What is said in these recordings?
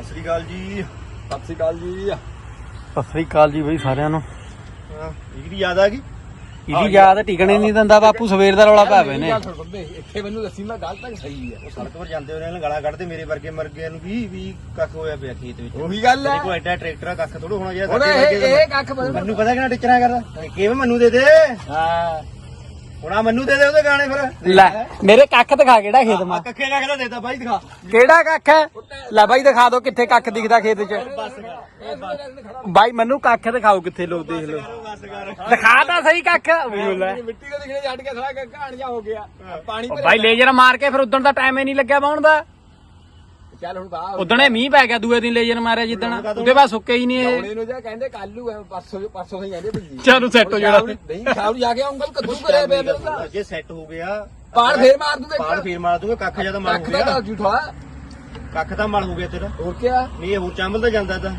ਸਤਿ ਸ੍ਰੀ ਅਕਾਲ ਜੀ। ਸਤਿ ਸ੍ਰੀ ਅਕਾਲ ਜੀ। ਸਤਿ ਸ੍ਰੀ ਅਕਾਲ ਜੀ ਬਈ ਸਾਰਿਆਂ ਨੂੰ। ਇਹਦੀ ਯਾਦ ਆ ਗਈ? ਇਹਦੀ ਯਾਦ ਟਿਕਣੇ ਨਹੀਂ ਦਿੰਦਾ ਬਾਪੂ ਸਵੇਰ ਦਾ ਰੌਲਾ ਪਾ ਪਏ ਨੇ। ਇੱਥੇ ਮੈਨੂੰ ਦੱਸੀ ਮੈਂ ਗੱਲ ਤੱਕ ਸਹੀ ਹੈ ਉਹ ਸੜਕ 'ਤੇ ਜਾਂਦੇ ਹੋਏ ਨੇ ਗਾਲਾਂ ਕੱਢਦੇ ਮੇਰੇ ਵਰਗੇ ਮਰ ਗਏ ਨੂੰ ਵੀ ਵੀ ਕੱਖ ਹੋਇਆ ਪਿਆ ਖੇਤ ਵਿੱਚ। ਉਹੀ ਗੱਲ ਹੈ ਕੋਲ ਐਡਾ ਟਰੈਕਟਰ ਆ ਕੱਖ ਥੋੜਾ ਹੋਣਾ ਹੁਣ ਸਾਡੇ ਇਹ ਵਰਗੇ ਇਹ ਕੱਖ ਮੈਨੂੰ ਪਤਾ ਕਿਹਨਾਂ ਟਿਚਰਾ ਕਰਦਾ। ਕਿਵੇਂ ਮੈਨੂੰ ਦੇ ਦੇ? ਹਾਂ। ਹੁਣ ਆ ਮੈਨੂੰ ਦੇ ਦੇ ਉਹਦੇ ਗਾਣੇ ਫਿਰ। ਲੈ ਮੇਰੇ ਕੱਖ ਦਿਖਾ ਕਿਹੜਾ ਖੇਤ ਮਾ। ਕੱਖੇ ਕੱਖ ਦਾ ਦੇਤਾ ਬਾਈ ਦਿਖਾ। ਕਿਹੜਾ ਕੱਖ ਹੈ? ਲੈ ਬਾਈ ਦਿਖਾ ਦਿਓ ਕਿੱਥੇ ਕੱਖ ਦਿਖਦਾ ਖੇਤ 'ਚ। ਬਾਈ ਮੈਨੂੰ ਕੱਖ ਦਿਖਾਓ ਕਿੱਥੇ ਲੋਕ ਦੇਖ ਕਰ ਦਿਖਾ ਤਾਂ ਸਹੀ ਕੱਖ। ਮੈਨੂੰ ਲੈ। ਮਿੱਟੀ ਦੇ ਦਿਖਣੇ ਛੱਡ ਕੇ ਸਾਰਾ ਕਹਾਣੀਆਂ ਹੋ ਗਿਆ। ਪਾਣੀ ਉਹ ਬਾਈ ਲੇਜ਼ਰ ਮਾਰ ਕੇ ਫਿਰ ਉਦੋਂ ਦਾ ਟਾਈਮ ਹੀ ਨਹੀਂ ਲੱਗਿਆ ਬਾਉਣ ਦਾ। ਚੱਲ ਹੁਣ ਬਾਹਰ ਉਦਣੇ ਮੀਂਹ ਪੈ ਗਿਆ ਦੂਏ ਦਿਨ ਲੇਜ਼ਰ ਮਾਰਿਆ ਜਿੱਦਣ। ਉਹਦੇ ਬਾਅਦ ਸੁੱਕੇ ਹੀ ਨਹੀਂ ਇਹ। ਉਹਨੇ ਨੂੰ ਜਾ ਕਹਿੰਦੇ ਕੱਲੂ ਐ ਪਰਸੋਂ ਪਰਸੋਂ ਹੀ ਕਹਿੰਦੇ ਭਈ ਚਲੋ set ਹੋ ਜਾਣਾ। ਨਹੀਂ ਸ਼ਾਮ ਨੂੰ ਜਾ ਕੇ ਆਉਂਗਾ ਕੱਦੂ ਮੇਰਾ ਸੈੱਟ ਹੋ ਗਿਆ। ਪਾੜ ਫੇਰ ਮਾਰ ਦੂੰ ਪਾੜ ਫੇਰ ਮਾਰ ਦੂੰਗਾ ਕੱਖ ਜ਼ਿਆਦਾ ਕੱਖ ਹੋ ਦਾ ਗਿਆ। ਤਾਂ ਝੂਠਾ ਕੱਖ ਤਾਂ ਮਲ ਹੋ ਗਿਆ ਤੇਰਾ। ਹੋਰ ਕਿਆ? ਨਹੀਂ ਇਹ ਹੋਰ ਚੰਬਲ ਜਾਂਦਾ ਤਾਂ।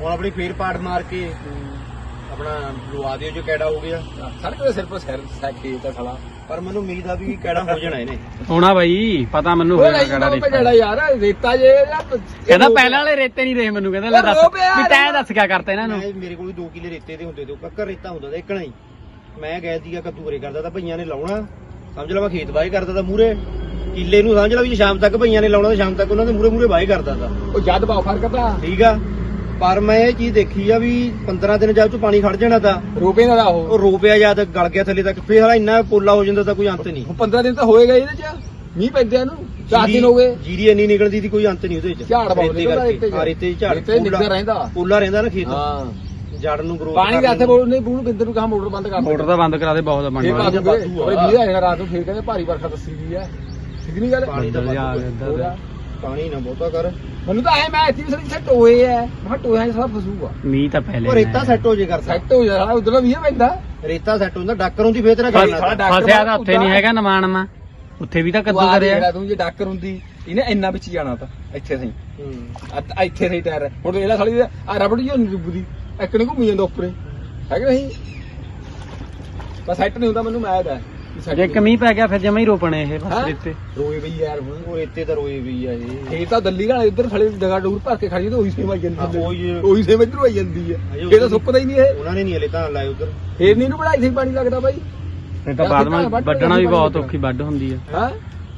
ਹੁਣ ਆਪਣੀ ਫੇਰ ਪਾੜ ਮਾਰ ਕੇ। ਆਪਣਾ ਲਵਾ ਦਿਓ ਜੋ ਕੈੜਾ ਹੋ ਗਿਆ। ਸੜਕ ਦੇ ਸਿਰ ਪਰ ਸਿਰ ਸੈਕੇ ਤਾਂ ਖਲਾ ਪਰ ਮੈਨੂੰ ਉਮੀਦ ਆ ਵੀ ਕੈੜਾ ਹੋ ਜਾਣਾ ਇਹਨੇ। ਹੋਣਾ ਬਾਈ ਪਤਾ ਮੈਨੂੰ ਹੋਇਆ ਨਹੀਂ ਕਿਹੜਾ ਰੇਤਾ। ਜਿਹੜਾ ਯਾਰ ਰੇਤਾ ਜੇ ਕਹਿੰਦਾ ਪਹਿਲਾਂ ਵਾਲੇ ਰੇਤੇ ਨਹੀਂ ਰਹੇ ਮੈਨੂੰ ਕਹਿੰਦਾ ਲੈ ਦੱਸ। ਵੀ। ਤੈਂ ਦੱਸ ਕਿਆ ਕਰਤਾ ਇਹਨਾਂ ਨੂੰ। ਮੇਰੇ ਕੋਲ 2 ਕਿਲੇ ਰੇਤੇ ਦੇ ਹੁੰਦੇ ਤੇ ਕੱਕਰ ਰੇਤਾ ਹੁੰਦਾ ਤਾਂ ਇਕਣਾ ਹੀ ਮੈਂ ਗਏ ਸੀਗਾ ਕੱਦੂ ਕਰੇ ਕਰਦਾ ਤਾਂ ਭਈਆਂ ਨੇ ਲਾਉਣਾ। ਸਮਝ ਲਾ ਮੈਂ ਖੇਤ ਵਾਹੀ ਕਰਦਾ ਤਾਂ ਮੂਰੇ ਕਿੱਲੇ ਨੂੰ ਸਮਝ ਲਾ ਵੀ ਸ਼ਾਮ ਤੱਕ ਭਈਆਂ ਨੇ ਲਾਉਣਾ ਤਾਂ ਸ਼ਾਮ ਤੱਕ ਉਹਨਾਂ ਦੇ ਮੂਰੇ ਮੂਰੇ ਵਾਹੀ ਕਰਦਾ ਤਾਂ। ਉਹ ਜਦ ਬਾਉ ਫ਼ਰਕ ਤਾਂ। ਠੀਕ ਆ। ਪਰ ਮੈਂ ਇਹ ਚੀਜ਼ ਦੇਖੀ ਆ ਵੀ 15 ਦਿਨ ਜਦ ਚ ਪਾਣੀ ਖੜ ਜਾਣਾ ਤਾਂ ਰੋਪੇ ਦਾ ਉਹ। ਉਹ ਰੋਪਿਆ ਜਦ ਗਲ ਗਿਆ ਥੱਲੇ ਤੱਕ ਫੇਰ ਹਾਲਾ ਇੰਨਾ ਪੋਲਾ ਹੋ ਜਾਂਦਾ ਤਾਂ ਕੋਈ ਅੰਤ ਨਹੀਂ। ਹੁਣ 15 ਦਿਨ ਤਾਂ ਹੋਏਗਾ ਇਹਦੇ ਚ। ਮੀਂਹ ਪੈਂਦਿਆਂ ਨੂੰ 4 ਦਿਨ ਹੋ ਗਏ। ਜੀਰੀ ਇੰਨੀ ਨਿਕਲਦੀ ਦੀ ਕੋਈ ਅੰਤ ਨਹੀਂ ਉਹਦੇ ਚ। ਝਾੜ ਬਹੁਤ ਰੇਤੇ ਨਿਕਲਦਾ ਕਰਕੇ। ਹਾਂ, ਰੇਤੇ ਚ ਝਾੜ ਰੇਤੇ ਨਿਕਲਦਾ ਰਹਿੰਦਾ। ਪੋਲਾ ਰਹਿੰਦਾ ਨਾ ਖੇਤ। ਹਾਂ। ਜੜ ਨੂੰ ਗਰੋਥ ਪਾਣੀ ਦੇ ਹੱਥੇ ਬੋਲ ਨਹੀਂ ਬੂਣ ਬਿੰਦਰ ਨੂੰ ਕਹਾ ਮੋਟਰ ਬੰਦ ਕਰ ਮੋਟਰ ਤਾਂ ਬੰਦ ਕਰਾ ਦੇ ਬਹੁਤ ਪਾਣੀ ਫੇਰ ਪਾ ਵਾਲਾ। ਦੂੰਗੇ ਓਏ ਮੀਂਹ ਆਏਗਾ ਰਾਤ ਨੂੰ ਫੇਰ ਕਹਿੰਦੇ ਭਾਰੀ ਵਰਖਾ ਦੱਸੀ ਗਈ ਹੈ ਠੀਕ ਨਹੀਂ ਗੱਲ? ਪਾਣੀ ਤਾਂ ਇੱਧਰ ਜਾ, ਵਾਧੂ ਇੱਧਰ ਹੋਰ ਜਾ। ਆ। ਪਾਣੀ ਨਾ ਬਹੁਤਾ ਕਰ। ਮੈਨੂੰ ਤਾਂ ਐ ਮੈਂ ਇੱਥੇ ਵੀ ਸੜੀ ਜਿੱਥੇ ਟੋਏ ਐ। ਮੈਂ ਟੋਇਆਂ 'ਚ ਸਾਰਾ ਫਸੂਗਾ। ਮੀਂਹ ਤਾਂ ਪਹਿਲੇ ਉਹ ਰੇਤਾ ਸੈੱਟ ਹੋ ਜੇ ਕਰਦਾ ਸੈੱਟ ਹੋ ਜਾ ਉਧਰ ਮੀਂਹ ਪੈਂਦਾ। ਰੇਤਾ ਸੈੱਟ ਹੁੰਦਾ ਡਾਕਰ ਹੁੰਦੀ ਫੇਰ ਤੇਰਾ। ਡਾਕਟਰ ਫਸਿਆ ਤਾਂ ਉੱਥੇ ਨਹੀਂ ਹੈਗਾ ਨਮਾਨ ਮਾ ਉੱਥੇ ਵੀ ਤਾਂ ਕੱਦੂ ਕਰਿਆ। ਤੂੰ ਜੇ ਡਾਕਰ ਹੁੰਦੀ ਇਹਨੇ ਇੰਨਾ ਵਿੱਚ ਜਾਣਾ ਤਾਂ ਇੱਥੇ ਸਹੀ। ਹੂੰ। ਆ- ਇੱਥੇ ਸਹੀ ਟਾਇਰ। ਹੁਣ ਇਹਦਾ ਸਾਲੀ ਆ ਰਬੜ ਜੀ ਡੁੱਬਦੀ ਇੱਕ ਨੇ ਘੁੰਮੀ ਜਾਂਦਾ ਉੱਪਰੇ। ਹੈ ਕਿ ਨਹੀਂ? ਬਸ ਸੈੱਟ ਨਹੀਂ ਹੁੰਦਾ ਮੈਨੂੰ ਮੈਦ ਹੈ ਜੇ। ਕਮੀ ਪੈ ਗਿਆ ਫਿਰ ਜਮਾ ਹੀ ਰੋਪਣੇ ਇਹ ਬਸ ਹੈਂ? ਰੇਤੇ। ਰੋਏ ਬਈ ਯਾਰ ਹੁਣ ਉਹ ਰੇਤੇ ਤਾਂ ਰੋਏ ਵੀ ਆ ਇਹ। ਇਹ ਤਾਂ ਦਿੱਲੀ ਨਾਲ ਇੱਧਰ ਥਲੇ ਜਗ੍ਹਾ ਡੂਰ ਭਰ ਕੇ ਖੜੀ ਤੇ ਉਹੀ ਸੇਮ ਆਈ ਜਾਂਦੀ ਹਾਂ। ਉਹੀ ਹੈ। ਉਹੀ ਸੇਮ ਇੱਧਰੋਂ ਆਈ ਜਾਂਦੀ ਹੈ ਇਹ ਤਾਂ ਸੁੱਕਦਾ ਹੀ ਨਹੀਂ ਇਹ। ਉਹਨਾਂ ਨੇ ਨਹੀਂ ਹਲੇ ਤਾਂ ਲਾਏ ਉਧਰ। ਫੇਰ ਨਹੀਂ ਇਹਨੂੰ ਬਣਾਈ ਸੀ ਪਾਣੀ ਲੱਗਦਾ ਬਾਈ? ਇਹ ਤਾਂ ਬਾਅਦ ਵਿੱਚ ਵੱਢਣਾ ਵੀ ਬਹੁਤ ਔਖੀ ਵੱਢ ਹੁੰਦੀ ਆ। ਹਾਂ?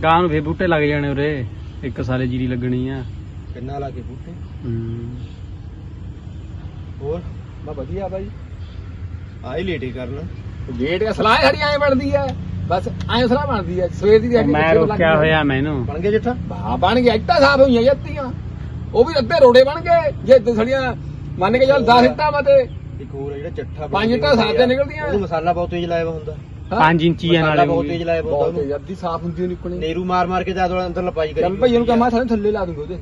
ਗਾਂ ਨੂੰ ਫੇਰ ਬੂਟੇ ਲੱਗ ਜਾਣੇ ਉਰੇ ਇੱਕ ਸਾਲੇ ਜੀਰੀ ਲੱਗਣੀ ਆ। ਕਿੰਨਾ ਲਾ ਕੇ ਬੂਟੇ? ਹੂੰ। ਹੋਰ? ਬਾ ਵਧੀਆ ਬਾਈ। ਆਏ ਲੇਟੇ ਕਰਨ। ਗੇਟ ਦਾ ਸਲਾਹ ਸਾਡੀ ਐ ਬਣਦੀ ਹੈ ਬਸ ਐ ਸਲਾਹ ਬਣਦੀ ਹੈ ਸਵੇਰ ਦੀ ਦਿਹਾੜੀ ਮੈਂ ਰੋਕਿਆ। ਹੋਇਆ ਮੈਨੂੰ। ਬਣ ਗਿਆ ਜੱਠਾ? ਬਾ ਬਣ ਗਿਆ ਇੱਟਾਂ ਸਾਫ਼ ਹੋਈਆਂ ਜੱਤੀਆਂ ਉਹ ਵੀ ਅੱਧੇ ਰੋੜੇ ਬਣ ਗਏ। ਜੇ ਦੋ ਸੜੀਆਂ ਮੰਨ ਕੇ ਚੱਲ 10 ਇੱਟਾਂ ਮਤੇ ਇੱਕ ਹੋਰ ਜਿਹੜਾ ਚੱਠਾ ਪੰਜ ਇੱਟਾਂ ਸਾਫ਼ ਤੇ ਨਿਕਲਦੀਆਂ। ਉਹਨੂੰ ਮਸਾਲਾ ਬਹੁਤ ਤੇਜ਼ ਲਾਇਆ ਹੁੰਦਾ। 5 ਇੰਚੀ ਆ ਨਾਲੇ ਬਹੁਤ ਉਹ ਤੇਜ਼। ਲਾਇਆ ਬਹੁਤ ਉਹਨੂੰ। ਅੱਧੀ ਸਾਫ਼ ਹੁੰਦੀ ਨਹੀਂ ਨਿਕਣੀ ਨੇਰੂ ਮਾਰ ਮਾਰ ਕੇ ਜਾਦੋਂ ਅੰਦਰ ਲਪਾਈ ਕਰੀ ਚੱਲ ਭਈ ਇਹਨੂੰ ਕਹਾਂ ਥੱਲੇ ਥੱਲੇ ਲਾ ਦੂੰਗਾ ਉਹਦੇ।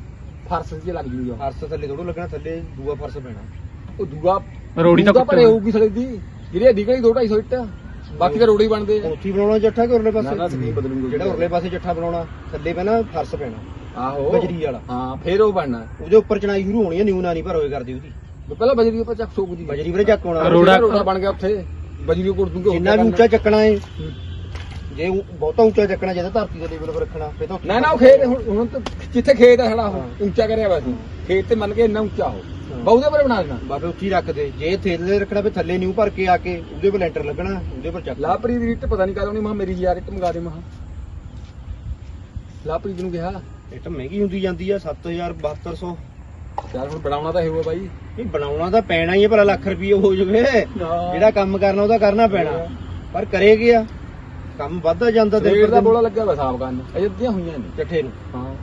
ਫਰਸ਼ 'ਚ ਲੱਗ ਜੂਗਾ ਫਰਸ਼ ਥੱਲੇ ਥੋੜੋ ਲੱਗਣਾ ਥੱਲੇ ਦੂਆ ਫਰਸ਼ ਪੈਣਾ। ਉਹ ਦੂਆ ਰੋੜੀ ਤਾਂ ਕੁੱਟਣਾ। ਹੋਊਗੀ ਸੜੇ ਦੀ। ਜਿਹੜੀ ਅੱਡੀ ਘੜੀ 2 250 ਇੱਟ ਬਾਕੀ ਤਾਂ ਰੋੜੇ ਬਣਦੇ ਆ। ਉੱਥੀ ਬਣਾਉਣਾ ਜੱਠਾ ਕਿ ਉਰਲੇ ਨਾ, ਨਾ, ਪਾਸੇ ਸਕੀਮ ਬਦਲੂਗਾ। ਜਿਹੜਾ ਉਰਲੇ ਪਾਸੇ ਜੱਠਾ ਬਣਾਉਣਾ ਥੱਲੇ ਪੈਣਾ ਫਰਸ਼ ਪੈਣਾ। ਆਹੋ। ਬਜਰੀ ਵਾਲਾ। ਹਾਂ ਫੇਰ ਉਹ ਬਣਨਾ। ਉਹਦੇ ਉੱਪਰ ਚਣਾਈ ਸ਼ੁਰੂ ਹੋਣੀ ਹੈ ਨਿਊ ਨਾ ਨਹੀਂ ਭਰੋਏ ਕਰਦੀ ਉਹਦੀ। ਪਹਿਲਾਂ ਬਜਰੀ ਉੱਪਰ ਚੱਕ ਸੋਕ ਦੀ। ਬਜਰੀ ਵੀਰੇ ਚੱਕ ਹੋਣਾ ਰੋੜਾ- ਰੋੜਾ ਬਣ ਗਿਆ ਉੱਥੇ। ਬਜਰੀ ਕੋੜ ਦੂੰਗੇ ਜਿੰਨਾ ਵੀ ਉੱਚਾ ਚੱਕਣਾ ਏ ਜੇ ਬਹੁਤਾ ਉੱਚਾ ਚੱਕਣਾ ਜਿਹਦਾ ਧਰਤੀ ਦੇ ਲੈਵਲ 'ਤੇ ਰੱਖਣਾ ਫੇ ਤਾਂ ਉੱਥੇ ਨਾ ਨਾ ਉਹ ਖੇਤ ਹੁਣ ਹੁਣ ਤਾਂ ਜਿੱਥੇ ਖੇਤ ਹੈ ਸਾਡਾ ਉਹ ਹਾਂ। ਉੱਚਾ ਕਰਿਆ ਵਾ ਸੀ ਖੇਤ ਤੇ ਮੰਨ ਕੇ ਇੰਨਾ ਉੱਚਾ ਹੋ ਹਾਂ। ਬਹੁਤੇ ਪਰ ਬਣਾ ਦੇਣਾ। ਬਾਬੇ ਉੱਚੀ ਰੱਖ ਦੇ ਜੇ ਥੱਲੇ ਰੱਖਣਾ ਫੇ ਥੱਲੇ ਨਿਊ ਭਰ ਕੇ ਆ ਕੇ ਉਹਦੇ 'ਤੇ ਲੈਂਟਰ ਲੱਗਣਾ ਉਹਦੇ ਉੱਪਰ ਚੱਕ। ਲਾਪਰੀ ਦੀ ਇੱਟ ਪਤਾ ਨਹੀਂ ਕਦੋਂ ਨਹੀਂ ਮਾ ਮੇਰੀ ਯਾਰ ਇੱਟ ਮੰਗਾ ਦੇ ਮਹਾ ਲਾਪਰੀ ਨੂੰ ਕਿਹਾ। ਇੱਟ ਮਹਿੰਗੀ ਹੁੰਦੀ ਜਾਂਦੀ ਆ 7000 7200 ਯਾਰ ਹੁਣ ਬਣਾਉਣਾ ਤਾਂ ਹੋਊਗਾ ਬਾਈ। ਨਹੀਂ ਬਣਾਉਣਾ ਤਾਂ ਪੈਣਾ ਹੀ ਹੈ ਭਲਾ ਲੱਖ ਰੁਪਏ ਹੋ ਜਵੇ। ਜਿਹੜਾ ਕੰਮ ਕਰਨਾ ਉਹਦਾ ਕਰਨਾ ਪੈਣਾ। ਪਰ ਕਰੇ ਗਿਆ ਕੰਮ ਵੱਧਦਾ ਜਾਂਦਾ ਪਰ ਦਾ ਬੋਲਾ ਲੱਗਿਆ ਵਾ ਸਾਫ਼ ਕਰਨ। ਅਜੇ ਅੱਧੀਆਂ ਹੋਈਆਂ ਨੇ ਚੱਠੇ ਨੂੰ। ਹਾਂ।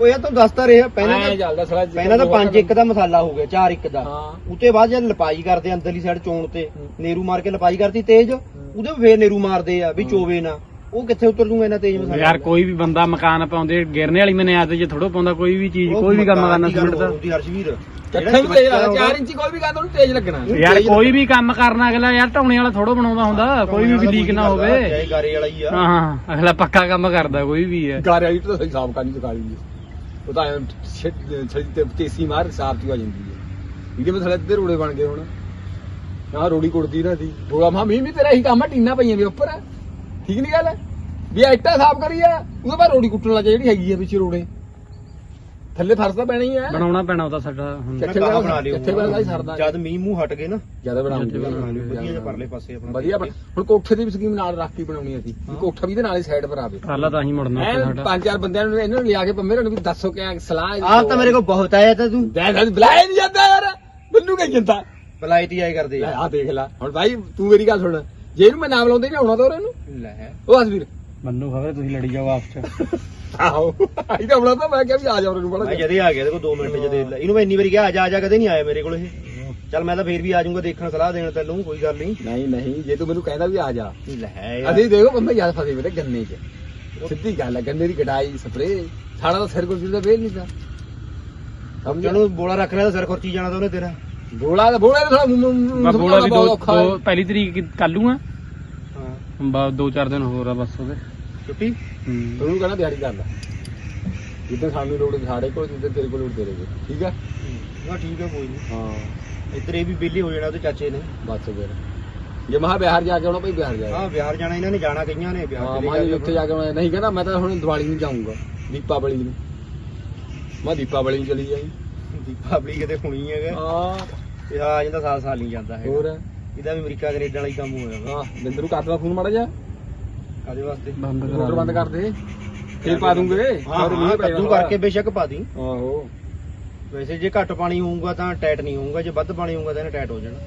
ਉਹ ਯਾਰ ਤੂੰ ਦੱਸਦਾ ਰਿਹਾ ਪਹਿਲਾਂ ਐਂ ਤਾਂ ਚੱਲਦਾ ਸਲਾ ਪਹਿਲਾਂ ਤਾਂ 5 ਇੱਕ ਦਾ ਮਸਾਲਾ ਹੋ ਗਿਆ 4 ਇੱਕ ਦਾ। ਹਾਂ। ਉਤੇ ਬਾਅਦ ਜਦ ਲਪਾਈ ਕਰਦੇ ਅੰਦਰਲੀ ਸਾਈਡ ਚੋਣ ਤੇ ਹੂੰ। ਨੇਰੂ ਮਾਰ ਕੇ ਲਪਾਈ ਕਰਤੀ ਤੇਜ਼ ਉਹਦੇ ਫੇਰ ਨੇਰੂ ਮਾਰਦੇ ਆ ਵੀ ਚੋਵੇ ਨਾ। ਉਹ ਕਿੱਥੇ ਉਤਰ ਦੂੰਗਾ ਇਹਨਾਂ ਤੇਜ਼ ਮਸਾਲਾ ਯਾਰ ਕੋਈ ਵੀ ਬੰਦਾ ਮਕਾਨ ਪਾਉਂਦੇ ਗਿਰਨੇ ਵਾਲੀ ਮਨੇ ਆਦਤ ਜੇ ਥੋੜੋ ਪਾਉਂਦਾ ਕੋਈ ਵੀ ਚੀਜ਼ ਕੋਈ ਵੀ ਕੰਮ ਕਰਨਾ ਸਿਮਟ ਦਾ। ਹੁੰਦੀ ਹਰਸ਼ਵੀਰ। ਚੱਠਾ ਵੀ ਤੇਜ਼ ਲੱਗਦਾ 4 ਇੰਚੀ ਕੋਈ ਵੀ ਗੱਲ ਉਹਨੂੰ ਤੇਜ਼ ਲੱਗਣਾ। ਜਿਹੜਾ ਯਾਰ ਤੇਜ਼ ਕੋਈ ਵੀ ਕੰਮ ਕਰਨਾ ਅਗਲਾ ਯਾਰ ਢਾਉਣੇ ਵਾਲਾ ਥੋੜੋ ਬਣਾਉਂਦਾ ਹੁੰਦਾ ਕੋਈ ਵੀ ਲੀਕ ਨਾ ਹੋਵੇ। ਚਾਹੇ ਗਾਰੇ ਵਾਲਾ ਹੀ ਆ। ਹਾਂ ਹਾਂ ਅਗਲਾ ਪੱਕਾ ਕੰਮ ਕਰਦਾ ਕੋਈ ਵੀ ਹੈ। ਗਾਰੇ ਵਾਲੀ ਤਾਂ ਸਹੀ ਸਾਫ਼ ਕਰਨੀ ਤੇ ਕਾਲੀ ਉਹ ਤਾਂ ਐਂ ਤੇ ਤੇਸੀ ਮਾਰ ਸਾਫ਼ ਦੀ ਆ ਜਾਂਦੀ ਹੈ। ਇਹਦੇ ਵਿੱਚ ਥਲੇ ਅੱਧੇ ਰੋੜੇ ਬਣ ਗਏ ਹੁਣ। ਨਾ ਰੋੜੀ ਕੁੜਦੀ ਨਾ ਦੀ। ਰੋੜਾ ਮਾ, ਮੀਂਹ ਵੀ ਤੇਰਾ ਹੀ ਕੰਮ ਆ, ਟੀਨਾ ਪਈਆਂ ਵੀ ਉੱਪਰ। ਠੀਕ ਨਹੀਂ ਗੱਲ? ਵੀ ਆ ਸਾਫ਼ ਕਰੀ ਉਹਦੇ ਬਾਅਦ ਰੋੜੀ ਕੁੱਟਣ ਲੱਗ ਜਾ ਜਿਹੜੀ ਹੈਗੀ ਆ ਵਿੱਚ ਰੋੜੇ। ਥੱਲੇ ਫਰਸ਼ ਤਾਂ ਪੈਣਾ ਹੀ ਹੈ ਬਣਾਉਣਾ ਪੈਣਾ ਉਹਦਾ ਸਾਡਾ ਹੁਣ। ਚੱਠੇ ਕਹਾ ਬਣਾ ਲਿਓ। ਚੱਠੇ ਵਾਲਾ ਹੀ ਸਰਦਾ। ਜਦ ਮੀਂਹ ਮੂੰਹ ਹਟ ਗਏ ਨਾ। ਜ਼ਿਆਦਾ ਬਣਾਉਂਗੇ ਜ਼ਿਆਦਾ ਬਣਾ ਲਿਓ ਵਧੀਆ ਜਿਹਾ ਪਰਲੇ ਪਾਸੇ ਆਪਣਾ। ਵਧੀਆ ਬਣ- ਹੁਣ ਕੋਠੇ ਦੀ ਵੀ ਸਕੀਮ ਨਾਲ ਰੱਖ ਕੇ ਬਣਾਉਣੀ ਅਸੀਂ। ਵੀ ਕੋਠਾ ਵੀ ਇਹਦੇ ਨਾਲ ਹੀ ਸਾਈਡ ਪਰ ਆਵੇ। ਪਹਿਲਾਂ ਤਾਂ ਹੀ ਮੁੜਨਾ ਉੱਥੇ ਐਨ ਸਾਡਾ। ਪੰਜ ਚਾਰ ਬੰਦਿਆਂ ਨੂੰ ਇਹਨਾਂ ਨੂੰ ਲਿਆ ਕੇ ਪੰਮੇ ਨੂੰ ਵੀ ਦੱਸੋ ਕਿ ਸਲਾਹ ਆਪ ਤਾਂ ਮੇਰੇ ਕੋਲ ਬਹੁਤ ਆਇਆ ਤਾਂ ਤੂੰ। ਮੈਂ ਤਾਂ ਬੁਲਾਇਆ ਨਹੀਂ ਜਾਂਦਾ ਯਾਰ। ਮੈਨੂੰ ਕਹੀ ਜਾਂਦਾ। ਬਲਾਇਤੀ ਆਈ ਕਰਦੇ ਲੈ ਆ ਆ ਦੇਖ ਲੈ। ਹੁਣ ਭਾਈ ਤੂੰ ਮੇਰੀ ਗੱਲ ਸੁਣ। ਜੇ ਇਹਨੂੰ ਮੈਂ ਨਾਮ ਲਾਉਂਦੇ ਨਹੀਂ ਆਉਣਾ ਤਾਂ ਉਹਨੂੰ ਲੈ। ਉਹ ਹਸਵੀਰ ਮੈਨੂੰ ਖਬਰ ਤੁਸੀਂ ਲੜੀ ਜਾਓ ਆਪਸ ਚ। ਆਹੋ। ਆਈ ਤਾਂ ਤਾਂ ਮੈਂ ਕਿਹਾ ਵੀ ਆ ਜਾ ਉਹਨੂੰ ਮੈਂ ਬੜਾ ਜਦੇ ਆ ਗਿਆ ਦੇਖੋ 2 ਮਿੰਟ ਜਦੇ ਇਹਨੂੰ ਮੈਂ ਇੰਨੀ ਵਾਰੀ ਕਿਹਾ ਆ ਜਾ ਆ ਜਾ ਕਦੇ ਨਹੀਂ ਆਇਆ ਮੇਰੇ ਕੋਲ ਇਹ। ਚੱਲ ਮੈਂ ਤਾਂ ਫੇਰ ਵੀ ਆ ਜਾਊਂਗਾ ਦੇਖਣ ਸਲਾਹ ਦੇਣ ਤੈਨੂੰ ਕੋਈ ਗੱਲ ਨਹੀਂ। ਨਹੀਂ ਨਹੀਂ ਜੇ ਤੂੰ ਮੈਨੂੰ ਕਹਿੰਦਾ ਵੀ ਆ ਜਾ। ਲੈ ਯਾਰ। ਅਸੀਂ ਦੇਖੋ ਪੰਮੇ ਯਾਦ ਫਸੇ ਬੇਟੇ ਗੰਨੇ 'ਚ। ਸਿੱਧੀ ਗੱਲ ਹੈ ਗੰਨੇ ਦੀ ਕਟਾਈ ਸਪਰੇ ਸਾਡਾ ਤਾਂ ਸਿਰ ਕੋਲ ਜਿਹਦਾ ਵੇਲ ਨਹੀਂ ਤਾਂ। ਸਮਝਣ ਨੂੰ ਬੋਲਾ ਰੱਖ ਲਿਆ ਤਾਂ ਸਿਰ ਖੁਰਚੀ ਜਾਣਾ ਤਾਂ ਉਹਨੇ ਤੇਰਾ। ਬੋਲਾ ਦਾ ਬੋਲਾ ਦਾ ਮੈਂ ਬੋਲਾ ਵੀ ਦੋ ਦੋ ਪਹਿਲੀ ਤਰੀਕ ਕੱਲੂ ਆ। ਹਾਂ। ਬਾ ਦੋ ਚਾਰ ਦਿਨ ਹੋਰ ਆ ਬਸ ਉਹਦੇ। ਛੁੱਟੀ। ਹੂੰ। ਉਹਨੂੰ ਕਹਿੰਦਾ ਦਿਹਾੜੀ ਕਰ ਲੈ। ਜਿੱਦਾਂ ਸਾਨੂੰ ਲੋੜ ਸਾਡੇ ਕੋਲ ਜਿੱਦਾਂ ਤੇਰੇ ਕੋਲ ਲੋੜ ਤੇਰੇ ਕੋਲ। ਠੀਕ ਹੈ। ਹਾਂ ਠੀਕ ਹੈ ਕੋਈ ਨਹੀਂ ਹਾਂ। ਇੱਧਰ ਇਹ ਵੀ ਬਿੱਲੀ ਹੋ ਜਾਣਾ ਉਹਦੇ ਚਾਚੇ ਨੇ। ਬਸ ਫਿਰ। ਜੇ ਮਹਾ ਬਿਹਾਰ ਜਾ ਕੇ ਆਉਣਾ ਭਾਈ ਬਿਹਾਰ ਜਾ ਹਾਂ ਬਿਹਾਰ ਜਾਣਾ ਇਹਨਾਂ ਨੇ ਜਾਣਾ ਕਈਆਂ ਨੇ ਬਿਹਾਰ ਹਾਂ ਮਾਂ ਜੀ। ਉੱਥੇ ਜਾ ਕੇ ਆਉਣਾ। ਨਹੀਂ ਕਹਿੰਦਾ ਮੈਂ ਤਾਂ ਹੁਣ ਦੀਵਾਲੀ ਨੂੰ ਜਾਊਂਗਾ ਦੀਪਾਵਲੀ ਨੂੰ। ਮੈਂ ਦੀਪਾਵਲੀ ਨੂੰ ਚਲੀ ਜਾਈ। ਦੀਪਾਵਲੀ ਕਿਤੇ ਹੋਣੀ ਹੈਗਾ ਹਾਂ। ਇਹ ਆ ਜਾਂਦਾ ਸਾਲ ਸਾਲ ਨਹੀਂ ਜਾਂਦਾ ਹੈ ਹੋਰ? ਇਹਦਾ ਵੀ ਅਮਰੀਕਾ ਕੈਨੇਡਾ ਵਾਲਾ ਹੀ ਕੰਮ ਹੋਇਆ ਵਾ। ਹਾਂ ਬਿੰਦਰ ਨੂੰ ਕਰਦਾ ਫੋਨ ਮਾੜਾ ਜਾ ਕਾਦੇ ਵਾਸਤੇ। ਬੰਦ ਕਰਾ ਮੋਟਰ ਬੰਦ ਕਰ ਦੇ। ਫੇਰ ਪਾ ਦੂੰਗੇ ਹਾਂ ਹਾਂ ਕੱਦੂ ਕਰਕੇ ਬੇਸ਼ੱਕ ਪਾ ਦੀ। ਆਹੋ। ਵੈਸੇ ਜੇ ਘੱਟ ਪਾਣੀ ਹੋਊਗਾ ਤਾਂ ਟਾਈਟ ਨਹੀਂ ਹੋਊਗਾ ਜੇ ਵੱਧ ਪਾਣੀ ਹੋਊਗਾ ਤਾਂ ਇਹਨੇ ਟਾਈਟ ਹੋ ਜਾਣਾ।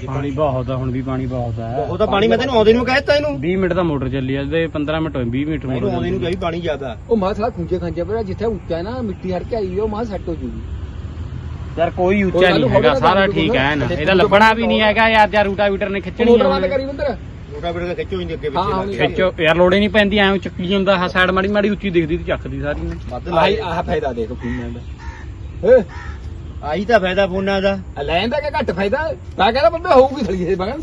ਜੇ ਪਾਣੀ ਬਹੁਤ ਆ ਹੁਣ ਵੀ ਪਾਣੀ ਬਹੁਤ ਆ। ਉਹ ਤਾਂ ਪਾਣੀ ਮੈਂ ਤੈਨੂੰ ਆਉਂਦੇ ਨੂੰ ਕਹਿਤਾ ਇਹਨੂੰ। 20 ਮਿੰਟ ਦਾ ਮੋਟਰ ਚੱਲੀ ਆ ਤੇ 15 ਮਿੰਟ ਹੋਏ 20 ਮਿੰਟ ਮੈਨੂੰ ਮੋਟਰ ਆਉਂਦੇ ਨੂੰ ਚੱਲੀ ਕਿਹਾ ਵੀ ਪਾਣੀ ਜ਼ਿਆਦਾ। ਉਹ ਮਾਂ ਸਾਲਾ ਖੁੰਝੇ ਖਾਂਜੇ ਪਰ ਜਿੱਥੇ ਉੱਚਾ ਹੈ ਨਾ ਮਿੱਟੀ ਹੜ ਕੇ ਆਈ ਉਹ ਮਾਂ ਸੈੱਟ ਹੋ ਜੂਗੀ। ਯਾਰ ਕੋਈ ਉੱਚਾ ਨਹੀਂ ਹੈਗਾ ਸਾਰਾ ਠੀਕ ਹੈ ਨਾ ਇਹਦਾ। ਲੱਭਣਾ ਵੀ ਨਹੀਂ ਹੈਗਾ ਯਾਰ ਜਾਂ ਰੂਟਾਵੀਟਰ ਨੇ ਖਿੱਚਣੀ ਮੋਟਰ ਬੰਦ ਕਰੀ ਬਿੰਦਰ। ਮੋਟਾ ਬਿੜ ਕੇ ਖਿੱਚੋ ਇੰਦੇ ਅੱਗੇ ਹਾਂ, ਹਾਂ, ਪਿੱਛੇ ਖਿੱਚੋ। ਯਾਰ ਲੋੜੇ ਨਹੀਂ ਪੈਂਦੀ ਐਂ ਚੱਕੀ ਜਾਂਦਾ ਹਾਂ ਸਾਈਡ ਮਾੜੀ ਮਾੜੀ ਉੱਚੀ ਦਿਖਦੀ ਤੇ ਚੱਕਦੀ ਸਾਰੀ ਨੇ। ਵੱਧ ਆਹੀ ਲਾਈ। ਆਹ ਫਾਇਦਾ ਦੇਖ ਫੋਨਾਂ ਦਾ। ਏ ਆਹੀ ਤਾਂ ਫਾਇਦਾ ਫੋਨਾਂ ਦਾ। ਲੈਣ ਦਾ ਕਿ ਘੱਟ ਫਾਇਦਾ? ਮੈਂ ਕਹਿੰਦਾ ਬੰਦੇ ਹੋਊਗੀ ਥਲੀ ਇਹ ਬਗਨ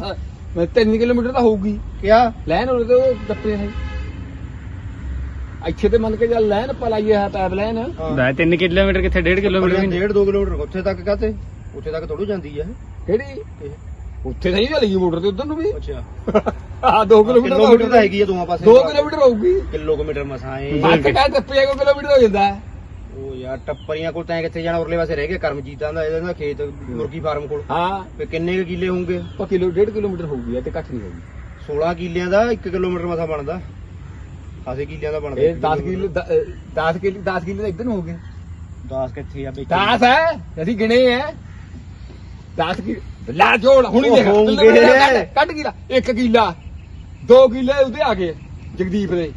ਮੈਂ 3 ਕਿਲੋਮੀਟਰ ਤਾਂ ਹੋਊਗੀ। ਕਿਆ? ਲੈਣ ਉਹਦੇ ਤੇ ਉਹ ਟੱਪੇ ਹੈ। ਇੱਥੇ ਤੇ ਮੰਨ ਕੇ ਚੱਲ ਲੈਣ ਪਲਾਈਏ ਆ ਪੈਪ ਲੈਣ। ਲੈ 3 ਕਿਲੋਮੀਟਰ ਕਿੱਥੇ 1.5 ਕਿਲੋਮੀਟਰ ਵੀ ਨਹੀਂ। ਡੇਢ 2 ਕਿਲੋਮੀਟਰ ਉੱਥੇ ਤੱਕ ਕਾਤੇ? ਉੱਥੇ ਤੱਕ ਥੋੜੂ ਜਾਂਦੀ ਆ। ਕਿਹੜੀ? ਉੱਥੇ ਨਹੀਂ ਚਲੀ ਗਈ ਮੋਟਰ ਤੇ ਉਧਰ ਨੂੰ ਵੀ? ਅੱਛਾ। ਆ 2 ਕਿਲੋਮੀਟਰ ਕਿਲੋਮੀਟਰ ਤਾਂ ਹੈਗੀ ਆ ਦੋਵਾਂ ਪਾਸੇ 2 ਕਿਲੋਮੀਟਰ ਹੋਊਗੀ। ਕਿਲੋਮੀਟਰ ਮਸਾਂ ਏ ਬੱਸ ਕਹਿ ਟੱਪੇ ਕੋ ਕਿਲੋਮੀਟਰ ਹੋ ਜਾਂਦਾ। ਉਹ ਯਾਰ ਟੱਪਰੀਆਂ ਕੋਲ ਤਾਂ ਕਿੱਥੇ ਜਾਣਾ ਉਰਲੇ ਪਾਸੇ ਰਹਿ ਗਿਆ ਕਰਮਜੀਤਾਂ ਦਾ ਇਹਦਾ ਖੇਤ ਮੁਰਗੀ ਫਾਰਮ ਕੋਲ। ਹਾਂ। ਫੇ ਕਿੰਨੇ ਕੁ ਕਿੱਲੇ ਹੋਣਗੇ ਪਰ ਕਿਲੋ 1.5 ਕਿਲੋਮੀਟਰ ਹੋਊਗੀ ਇਹ ਤੇ ਘੱਟ ਨਹੀਂ ਹੋਊਗੀ। 16 ਕਿੱਲਿਆਂ ਦਾ 1 ਕਿਲੋਮੀਟਰ ਮਸਾ ਬਣਦਾ। ਖਾਸੇ ਕਿੱਲਿਆਂ ਦਾ ਬਣਦਾ ਇਹ 10 ਕਿਲੋ 10 ਕਿਲੋ 10 ਕਿਲੋ ਤਾਂ ਇੱਧਰ ਨੂੰ ਹੋ ਗਏ 10 ਕਿੱਥੇ ਆ ਵਿੱਚ 10 ਹੈ ਅਸੀਂ ਗਿਣੇ ਹੈ। 10 ਕਿਲੋ ਲਾ ਜੋੜ ਹੁਣੀ ਦੇਖ ਹੋਣਗੇ। ਕੱਢ- ਕੱਢ ਕਿਲਾ 1 ਕਿਲਾ। 2 ਕਿਲੇ ਉਹਦੇ ਆ ਗਏ ਜਗਦੀਪ ਦੇ।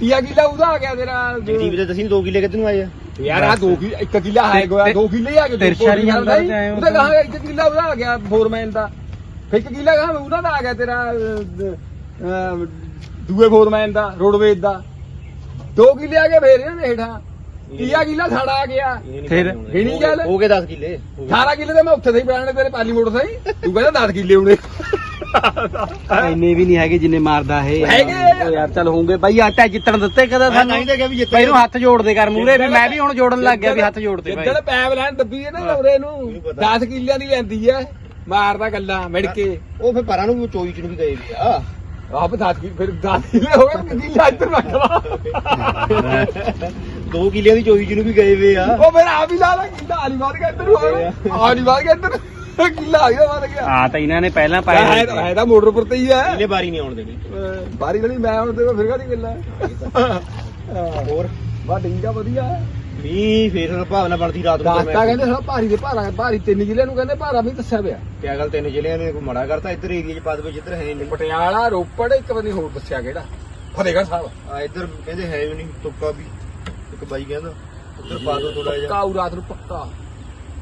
ਤੀਆ ਕਿਲਾ ਉਹਦਾ ਆ ਗਿਆ ਤੇਰਾ। ਜਗਦੀਪ ਦੇ ਦਸੀਂ 2 ਕਿੱਲੇ ਕਿੱਧਰ ਨੂੰ ਆਏ ਆ? ਯਾਰ ਆ 2 ਕਿਲਾ 1 ਕਿਲਾ ਹੈ ਗਿਆ 2 ਕਿਲੇ ਆ ਗਏ ਤਿਰਛਾ ਨਹੀਂ ਹੁੰਦਾ ਤੇ ਐਂ ਉਹਦਾ ਕਹਾਂ 1 ਕਿਲਾ ਉਹਦਾ ਆ ਗਿਆ ਫੋਰਮੈਨ ਦਾ। ਫਿਰ 1 ਕਿਲਾ ਕਹਾਂ ਉਹਦਾ ਦਾ ਆ ਗਿਆ ਤੇਰਾ ਅਹ, ਅਹ, ਦੂਏ ਫੋਰਮੈਨ ਦਾ ਰੋਡਵੇਜ ਦਾ। 2 ਕਿਲੇ ਆ ਗਏ ਫੇਰ ਇਹਨਾਂ ਦੇ ਹੇਠਾਂ। ਤੀਆ ਕਿਲਾ? ਸਾਡਾ ਆ ਗਿਆ। ਇਹ ਨਹੀਂ ਫਿਰ? ਹੋਣੇ। ਗਿਣੀ ਚੱਲ। ਹੋ ਗਏ 10 ਕਿੱਲੇ। ਹੋ ਗਏ। 18 ਕਿਲੇ ਤਾਂ ਮੈਂ ਉੱਥੇ ਸਹੀ ਬੈਠਣੇ ਤੇਰੇ ਪਾਲੀ ਮੋਟਰ ਸਹੀ ਤੂੰ ਕਹਿੰਦਾ 10 ਕਿਲੇ ਉਹਨੇ ਇੰਨੇ ਵੀ ਨਹੀਂ ਹੈਗੇ ਜਿੰਨੇ ਮਾਰਦਾ ਇਹ। ਹੈਗੇ। ਯਾਰ ਚੱਲ ਹੋਣਗੇ ਬਾਈ ਆਟਾ ਜਿੱਤਣ ਦਿੱਤੇ ਕਦਾ ਮੈਂ ਸਾਨੂੰ? ਨਹੀਂ ਕਿਹਾ ਵੀ ਜਿੱਤੇ ਬਾਈ ਨੂੰ ਹੱਥ ਜੋੜਦੇ ਕਰ ਮੂਰੇ ਵੀ ਮੈਂ ਵੀ ਹੁਣ ਜੋੜਨ ਲੱਗ ਗਿਆ ਵੀ ਹੱਥ ਜੋੜਦੇ ਬਾਈ। ਜਿੱਦਣ ਪੈਪ ਲੈਣ ਦੱਬੀ ਹੈ ਨਾ ਲਵਰੇ ਨੂੰ ਮੈਨੂੰ ਪਤਾ। 10 ਕਿੱਲਿਆਂ ਦੀ ਲੈਂਦੀ ਐ ਮਾਰਦਾ ਗੱਲਾਂ ਮਿੜ ਕੇ। ਉਹ ਫੇ ਪਰਾਂ ਨੂੰ ਚੋਈ ਚ ਨੂੰ ਵੀ ਗਏ ਵੀ ਆ। ਆਪ 10 ਕਿੱਲੇ ਫਿਰ 10 ਕਿੱਲੇ ਹੋ ਗਏ ਕਿੱਲਾ ਇੱਧਰ ਰੱਖਵਾ 2 ਕਿੱਲਿਆਂ ਦੀ ਚੋਈ ਚ ਨੂੰ ਵੀ ਗਏ ਵੇ ਆ। ਉਹ ਫਿਰ ਆਪ ਹੀ ਲਾ ਲਾ ਕਿੱਲਾ ਆਲੀ ਮਾਰ ਕੇ ਇੱਧਰ ਨੂੰ ਆ ਆਲੀ ਮਾਰ ਕੇ ਇੱਧਰ ਕਿੱਲਾ ਆ ਗਿਆ ਮਾਰ ਗਿਆ ਆ। ਤਾਂ ਇਹਨਾਂ ਨੇ ਪਹਿਲਾਂ ਹੈ ਪਾਇਆ ਹੈ ਤਾਂ ਮੋਟਰ ਪਰ ਤੇ ਹੀ ਐ ਇਹਨੇ ਬਾਰੀ ਨਹੀਂ ਆਉਣ ਦੇਣੀ। ਬਾਰੀ ਗਲੀ ਮੈਂ ਹੁਣ ਤੇ ਫਿਰ ਕਾਦੀ ਗੱਲਾਂ ਹੋਰ? ਬਾ ਡਿੰਗਾ ਵਧੀਆ। ਫੇਰ ਭਾਵਨਾ ਬਣਦੀ ਰਾਤ ਨੂੰ ਤਾਂ ਦਾਸਤਾ ਕਹਿੰਦੇ ਸਾਲਾ ਭਾਰੀ ਦੇ ਭਾਰਾ ਭਾਰੀ ਤਿੰਨ ਜ਼ਿਲ੍ਹੇ ਨੂੰ ਕਹਿੰਦੇ ਭਾਰਾ ਵੀ ਦੱਸਿਆ ਪਿਆ। ਕਿਆ ਗੱਲ ਤਿੰਨ ਜ਼ਿਲ੍ਹਿਆਂ ਨੇ ਕੋਈ ਮੜਾ ਕਰਤਾ ਇੱਧਰ ਏਰੀਆ ਚ ਪਾ ਦੇ ਵਿੱਚ ਇੱਧਰ ਹੈ ਨਹੀਂ। ਪਟਿਆਲਾ ਰੋਪੜ ਇੱਕ ਵਾਰੀ ਹੋਰ ਦੱਸਿਆ ਕਿਹੜਾ? ਫਤਿਹਗੜ੍ਹ ਸਾਹਿਬ। ਆ ਇੱਧਰ ਕਹਿੰਦੇ ਹੈ ਵੀ ਨਹੀਂ ਤੁੱਕਾ ਵੀ ਇੱਕ ਬਾਈ ਕਹਿੰਦਾ ਉੱਧਰ ਪਾ ਦੋ ਥੋੜਾ ਪੱਕਾ ਜਿਹਾ ਉਹ ਰਾਤ ਨੂੰ ਪੱਕਾ।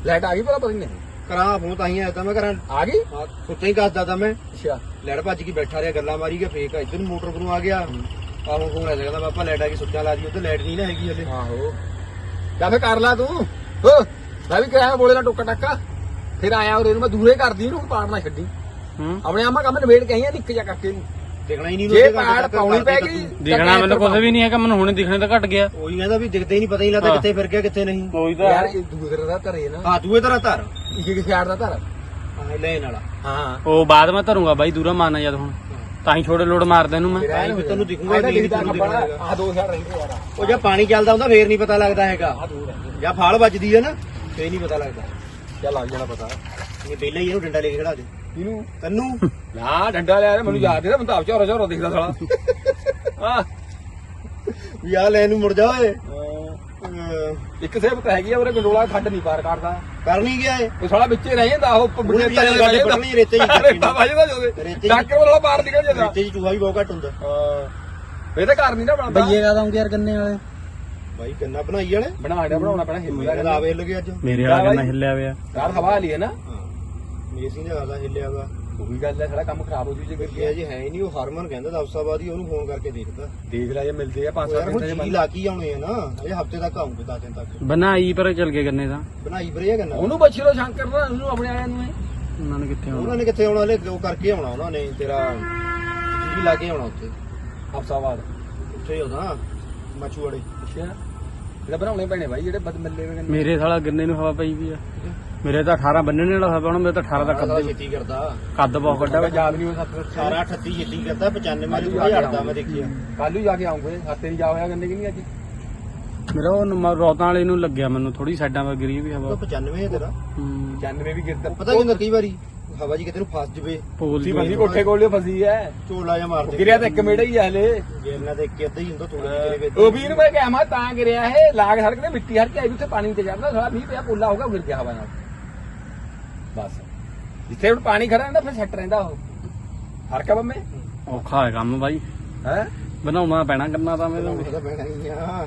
ਲਾਈਟ ਆ ਗਈ ਭਲਾ ਪਤਾ ਨਹੀਂ ਕਰਾਂ ਫੋਨ ਤਾਂ ਹੀ ਆਇਆ ਤਾਂ ਮੈਂ ਕਰਾਂ ਆ ਗਈ? ਸੁੱਤੇ ਹੀ ਕੱਸਦਾ ਤਾਂ ਮੈਂ। ਅੱਛਾ। ਲੈਟ ਭੱਜ ਕੇ ਬੈਠਾ ਰਿਹਾ ਗੱਲਾਂ ਮਾਰੀ ਗਿਆ ਫੇਕ ਆ ਇੱਧਰ ਨੂੰ ਮੋਟਰ ਨੂੰ ਆ ਗਿਆ। ਆਹੋ ਫੋਨ ਆ ਕਹਿੰਦਾ ਪਾਪਾ ਲੈਟ ਆ ਗਈ ਸੁੱਤਿਆ ਲਾ ਦੀ ਉੱਧਰ ਲੈਟ ਨਹੀਂ ਨਾ ਹੈਗੀ ਹਲੇ। ਆਹੋ। ਜਾ ਫੇ ਕਰ ਲਾ ਤੂੰ। ਹੋ ਮੈਂ ਵੀ ਕਿਹਾ ਬੋਲੇ ਨਾ ਟੋਕਾ ਟੱਕਾ। ਫਿਰ ਆਇਆ ਔਰ ਇਹਨੂੰ ਮੈਂ ਦੂਰੇ ਕਰਦੀ ਇਹਨੂੰ ਪਾੜਨਾ ਛੱਡੀ। ਹੂੰ। ਆਪਣੇ ਆਮਾ ਕੰਮ ਨਵੇੜ ਕਹੀਆਂ ਨਿੱਕ ਜਾ ਕਰਕੇ। ਇਹਨੂੰ ਦਿਖਣਾ ਹੀ ਨਹੀਂ ਜੇ ਪਾੜ ਪਾਉਣੀ ਪੈ ਗਈ ਦਿਖਣਾ ਮੈਨੂੰ ਕੁਝ ਵੀ ਨਹੀਂ ਹੈਗਾ ਮੈਨੂੰ ਹੁਣੇ ਦਿਖਣੇ ਤਾਂ ਘਟ ਗਿਆ। ਉਹੀ ਕਹਿੰਦਾ ਵੀ ਦਿਖਦੇ ਹੀ ਨਹੀਂ ਪਤਾ ਹੀ ਨਹੀਂ ਲੱਗਦਾ। ਕਿੱਥੇ ਫਿਰ ਗਿਆ ਕਿੱਥੇ ਨਹੀਂ। ਕੋਈ ਯਾਰ ਇਹ ਦੂਸਰੇ ਦਾ ਧਰੇ ਨਾ। ਹਾਂ ਦੂਏ ਤਰ੍ਹਾਂ ਧਰ ਇੱਕ ਇੱਕ ਸਿਆੜ ਦਾ ਧਰ ਹਾਂ ਲੈਣ ਵਾਲਾ। ਹਾਂ। ਉਹ ਬਾਅਦ ਮੈਂ ਧਰੂੰਗਾ ਬਾਈ ਦੂਰਾ ਮਾਰਨਾ ਜਦ ਹੁਣ। ਤਾਂ ਹੀ ਛੋੜੇ ਲੋਡ ਮਾਰਦੇ ਇਹਨੂੰ ਮੈਂ। ਫਿਰ ਐਂ ਤੈਨੂੰ ਦਿਖੂਗਾ ਇਹਦਾ ਲਿਖਦਾ ਤੈਨੂੰ ਖੱਬਾ ਦਿਖੂਗਾ। ਆ ਦੋ ਸਾਲ ਰਹਿੰਦੇ ਯਾਰ ਉਹ ਜਦ ਪਾਣੀ ਚੱਲਦਾ ਹੁੰਦਾ ਫੇਰ ਨਹੀਂ ਪਤਾ ਲੱਗਦਾ ਹੈਗਾ। ਆ ਜਾਂ ਫਾਲ ਵੱਜਦੀ ਹੈ ਨਾ ਫੇਰ ਨਹੀਂ ਪਤਾ ਲੱਗਦਾ। ਚੱਲ ਲੱਗ ਜਾਣਾ ਪਤਾ। ਇਹ ਪਹਿਲਾਂ ਹੀ ਇਹਨੂੰ ਡੰਡਾ ਲੈ ਕੇ ਖੜਾ ਦੇ। ਇਹਨੂੰ ਤੈਨੂੰ। ਨਾ ਡੰਡਾ ਲਿਆ ਮੈਨੂੰ ਯਾਦ ਇਹਦਾ ਬੰਦਾ ਝੋਰਾ ਝੋਰਾ ਦਿਖਦਾ ਸਾਲਾ। ਆ ਵੀ ਆ ਲੈ ਇਹਨੂੰ ਮੁੜ ਜਾ ਓਏ। ਇੱਕ ਸੇਬ ਤਾਂ ਹੈਗੀ ਆ ਉਹਰੇ ਗੰਡੋਲਾ ਖੱਡ ਨਹੀਂ ਪਾਰ ਕਰਦਾ ਕਰ ਨਹੀਂ ਗਿਆ ਇਹ। ਉਹ ਸਾਲਾ ਵਿੱਚੇ ਰਹਿ ਜਾਂਦਾ ਉਹ ਉਹਨੇ ਵੀ ਜਾਣੇ ਗੱਡੇ ਪੜਨੀ ਰੇਤੇ ਚ ਰੇਤਾ ਵੱਜਦਾ ਜੋਦੇ ਡਾਕਰ ਵਾਲਾ ਬਾਹਰ ਨਿਕਲ ਜਾਂਦਾ। ਰੇਤੇ ਚੂਹਾ ਵੀ ਬਹੁਤ ਘੱਟ ਹੁੰਦਾ। ਹਾਂ। ਇਹ ਤਾਂ ਘਰ ਨਹੀਂ ਨਾ ਬਣਦਾ। ਬਈਏ ਕਾ ਦਊਂਗੇ ਯਾਰ ਗੰਨੇ ਵਾਲੇ? ਬਾਈ ਕੰਨਾ ਬਣਾਈ ਵਾਲੇ ਬਣਾ ਲਿਆ ਬਣਾਉਣਾ ਪੈਣਾ ਹਿੱਲ ਮੇਰਾ ਤਾਂ ਆਵੇ ਹਿੱਲ ਗਿਆ ਅੱਜ। ਮੇਰੇ ਵਾਲਾ ਗੰਨਾ ਹਿੱਲਿਆ ਹੋਇਆ। ਯਾਰ ਹਵਾ ਲਈ ਹੈ ਨਾ। ਹਾਂ। ਮੇਸੀ ਨੇ ਆਦਾ ਹਿੱਲਿਆ ਵਾ। ਉਹੀ ਗੱਲ ਹੈ ਸਾਡਾ ਕੰਮ ਖਰਾਬ ਹੋ ਜੂ ਜੇ ਕਰੀਏ ਅਜੇ ਹੈ? ਹੀ ਨਹੀਂ ਉਹ ਹਰਮਨ ਕਹਿੰਦਾ ਦਫਸਾਬਾਦ ਹੀ ਉਹਨੂੰ ਫੋਨ ਕਰਕੇ ਦੇਖਦਾ। ਦੇਖ ਲੈ ਜੇ ਮਿਲਦੇ ਆ ਪੰਜ ਯਾਰ ਸੱਤ ਹੁਣ ਦਿਨ ਜੀ ਲਾ ਕੇ ਹੀ ਆਉਣੇ ਆ ਨਾ ਅਜੇ ਹਫ਼ਤੇ ਤੱਕ ਆਉਂਗੇ 10 ਦਿਨ ਤੱਕ। ਬਣਾਈ ਪਰ ਚਲ ਗਏ ਗੰਨੇ ਤਾਂ। ਬਣਾਈ ਬਰੇ ਕਰਨਾ ਉਹਨੂੰ ਲੋ ਸ਼ੰਕਰ ਨੂੰ ਉਹਨੂੰ ਆਪਣੇ ਆਲਿਆਂ ਨੂੰ ਇਹ। ਉਹਨਾਂ ਨੇ ਕਿੱਥੇ ਆਉਣਾ? ਉਹਨਾਂ ਨੇ ਕਿੱਥੇ ਆਉਣਾ ਹਲੇ ਉਹ ਕਰਕੇ ਆਉਣਾ ਉਹਨਾਂ ਨੇ ਤੇਰਾ ਜੀ ਲਾ ਕੇ ਆਉਣਾ ਉੱਥੇ। ਹਫਸਾਬਾਦ ਉੱਥੇ ਹੀ ਆਉਣਾ ਮਚੂੜੇ ਅੱਛਾ। ਇਹਦਾ ਬਣਾਉਣੇ ਪੈਣੇ ਬਾਈ ਜਿਹੜੇ ਬਦ ਮੱਲੇ ਵੇ ਮੇਰੇ ਸਾਲਾ ਗੰਨੇ ਨੂੰ ਹਵਾ ਪਈ ਵੀ ਆ। ਮੇਰੇ ਤਾਂ 18 ਬੰਨਣੇ ਵਾਲਾ ਹਵਾ ਹੁਣ ਮੇਰੇ ਤਾਂ 18 ਦਾ ਕੱਦ ਛੇਤੀ ਕਰਦਾ। ਕੱਦ ਬਹੁਤ ਵੱਡਾ ਵਾ। ਯਾਦ ਨਹੀਂ ਹੋ ਸਾਰਾ 38 ਛੇਤੀ ਕਰਦਾ 95 ਮਾਰੀ ਥੋੜਾ ਹਟਦਾ ਮੈਂ ਦੇਖਿਆ। ਕੱਲ ਜਾ ਕੇ ਆਉਂਗੇ ਹੱਥੇ ਨਹੀਂ ਜਾ ਹੋਇਆ ਗੰਨੇ ਕਿ ਨਹੀਂ ਅੱਜ? ਮੇਰਾ ਉਹ ਨੰਬਰ ਰੌਤਾਂ ਵਾਲੇ ਨੂੰ ਲੱਗਿਆ ਮੈਨੂੰ ਥੋੜੀ ਸਾਈਡਾਂ ਵਰ ਗਰੀ ਵੀ ਹਵਾ। ਉਹ 95 ਹੈ ਤੇਰਾ। ਹੂੰ। 95 ਵੀ ਗਿਰਦਾ। ਪਤਾ ਕੀ ਹੁੰਦਾ ਕਈ ਵਾਰੀ ਹਵਾ ਜੀ ਕਿਤੇ ਨੂੰ ਫਸ ਜਵੇ। ਪੋਲ ਦੀ ਬੰਦੀ ਕੋਠੇ ਕੋਲੇ ਫਸੀ ਐ। ਝੋਲਾ ਜਾਂ ਮਾਰ ਦੇ। ਗਿਰਿਆ ਤਾਂ ਇੱਕ ਮੇੜਾ ਹੀ ਆ ਹਲੇ। ਗੇਰਨਾ ਤੇ ਇੱਕ ਅੱਧਾ ਹੀ ਹੁੰਦਾ ਥੋੜਾ ਜਿਹੇ ਵਿੱਚ ਉਹ ਵੀਰ ਮੈਂ ਕਿਹਾ ਮੈਂ ਤਾਂ ਗਿਰਿਆ ਇਹ ਲਾਗ ਸੜਕ ਤੇ ਮਿੱਟੀ ਹਰ ਕੇ ਆਈ ਵੀ ਉੱਥੇ ਪਾਣੀ ਤੇ ਚੜਦਾ ਥੋੜਾ ਮੀਂਹ ਪਿਆ ਪੁੱਲਾ ਹੋਗਾ ਗਿਰ ਗਿਆ ਹਵਾ ਨਾਲ। ਬਸ। ਜਿੱਥੇ ਹੁਣ ਪਾਣੀ ਖੜਾ ਰਹਿੰਦਾ ਫਿਰ ਸੈੱਟ ਰਹਿੰਦਾ ਉਹ। ਹਰਕਾ ਬੰਮੇ? ਔਖਾ ਹੈ ਕੰਮ ਬਾਈ। ਹੈ? ਬਣਾਉਣਾ ਪੈਣਾ ਕਰਨਾ ਤਾਂ। ਮੈਨੂੰ ਉਹਦਾ ਹੀ ਆ।